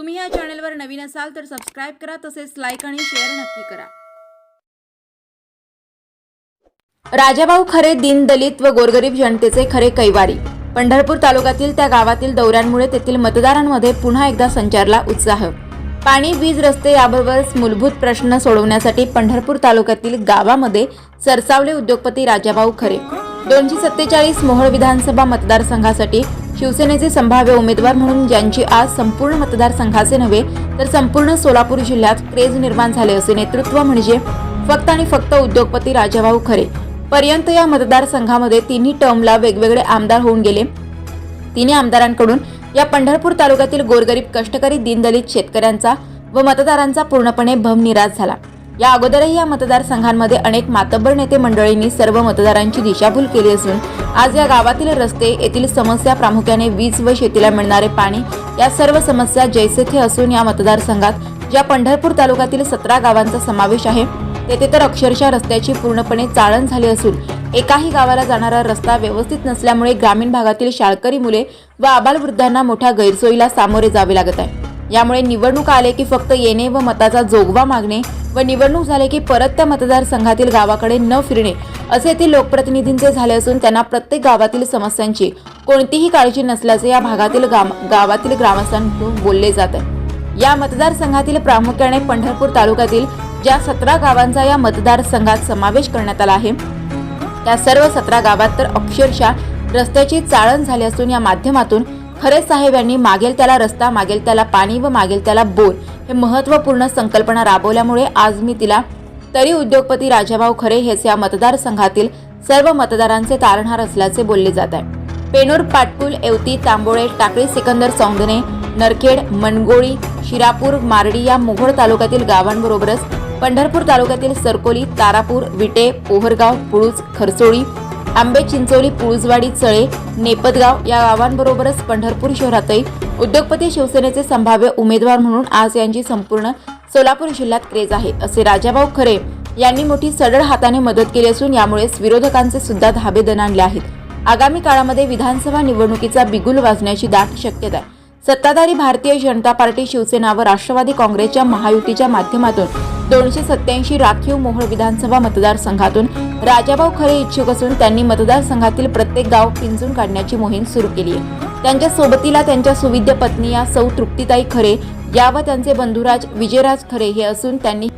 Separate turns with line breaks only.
तुम्ही या चॅनलवर नवीन असाल तर सबस्क्राईब करा तसेच लाईक आणि शेअर नक्की करा. राजाभाऊ खरे दिन दलित व गोरगरीब जनतेचे खरे कैवारी. पंढरपूर तालुक्यातील त्या गावातील दौऱ्यांमुळे तेथील मतदारांमध्ये पुन्हा एकदा संचारला उत्साह. पाणी वीज रस्ते याबरोबरच मूलभूत प्रश्न सोडवण्यासाठी पंढरपूर तालुक्यातील गावामध्ये सरसावले उद्योगपती राजाभाऊ खरे. दोनशे सत्तेचाळीस मोहोळ विधानसभा मतदारसंघासाठी शिवसेनेचे संभाव्य उमेदवार म्हणून ज्यांची आज संपूर्ण मतदारसंघाचे नव्हे तर संपूर्ण सोलापूर जिल्ह्यात क्रेज निर्माण झाले असे नेतृत्व म्हणजे फक्त आणि फक्त उद्योगपती राजाभाऊ खरे. पर्यंत या मतदारसंघामध्ये तिन्ही टर्मला वेगवेगळे आमदार होऊन गेले. तिन्ही आमदारांकडून या पंढरपूर तालुक्यातील गोरगरीब कष्टकरी दीनदलित शेतकऱ्यांचा व मतदारांचा पूर्णपणे भमनिराश झाला. या अगोदरही या मतदारसंघांमध्ये अनेक मातब्बर नेते मंडळींनी सर्व मतदारांची दिशाभूल केली असून आज या गावातील रस्ते येथील समस्या प्रामुख्याने वीज व शेतीला मिळणारे पाणी या सर्व समस्या जैसेथे असून या मतदारसंघात ज्या पंढरपूर तालुक्यातील सतरा गावांचा समावेश आहे तेथे तर अक्षरशः रस्त्याची पूर्णपणे चाळण झाली असून एकाही गावाला जाणारा रस्ता व्यवस्थित नसल्यामुळे ग्रामीण भागातील शाळकरी मुले व आबालवृद्धांना मोठ्या गैरसोयीला सामोरे जावे लागत आहे. यामुळे निवडणूक आले की फक्त येणे व मताचा जोगवा मागणे व निवडणूक झाले की परत त्या मतदारसंघातील गावाकडे न फिरणे असे ते लोकप्रतिनिधींचे झाले असून त्यांना प्रत्येक गावातील समस्यांची कोणतीही काळजी नसल्याचे या भागातील गाम गावातील ग्रामस्थांकडून बोलले जात आहे. या मतदारसंघातील प्रामुख्याने पंढरपूर तालुक्यातील ज्या सतरा गावांचा या मतदारसंघात समावेश करण्यात आला आहे त्या सर्व सतरा गावात तर अक्षरशः रस्त्याची चाळण झाली असून या माध्यमातून खरे साहेब यांनी मागेल त्याला रस्ता मागेल त्याला पाणी व मागेल त्याला बोर हे महत्त्वपूर्ण संकल्पना राबवल्यामुळे आज मी तिला तरी उद्योगपती राजाभाऊ खरे हेच या मतदारसंघातील सर्व मतदारांचे तारणहार असल्याचे बोलले जात आहे. पेनूर पाटपूल एवती तांबोळे टाकळी सिकंदर सौंदणे नरखेड मनगोळी शिरापूर मारडी या मोहोळ तालुक्यातील गावांबरोबरच पंढरपूर तालुक्यातील सरकोली तारापूर विटे पोहरगाव पुळूज खरसोळी आंबे चिंचोली पुळुजवाडी चळे नेपदगाव या गावांबरोबरच पंढरपूर शहरातही उद्योगपती शिवसेनेचे संभाव्य उमेदवार म्हणून आज यांची संपूर्ण सोलापूर जिल्ह्यात क्रेज आहे असे राजाभाऊ खरे यांनी मोठी सडळ हाताने मदत केली असून यामुळेच विरोधकांचे सुद्धा धाबे दणाणले आहेत. आगामी काळामध्ये विधानसभा निवडणुकीचा बिगुल वाजण्याची दाट शक्यता आहे. सत्ताधारी भारतीय जनता पार्टी शिवसेना व राष्ट्रवादी काँग्रेसच्या महायुतीच्या माध्यमातून दोनशे सत्याऐंशी राखीव मोहोळ विधानसभा मतदारसंघातून राजाभाऊ खरे इच्छुक असून त्यांनी मतदारसंघातील प्रत्येक गाव पिंजून काढण्याची मोहीम सुरू केली आहे. त्यांच्या सोबतीला त्यांच्या सुविद्य पत्नी या सौ तृप्तीताई खरे या व त्यांचे बंधुराज विजयराज खरे हे असून त्यांनी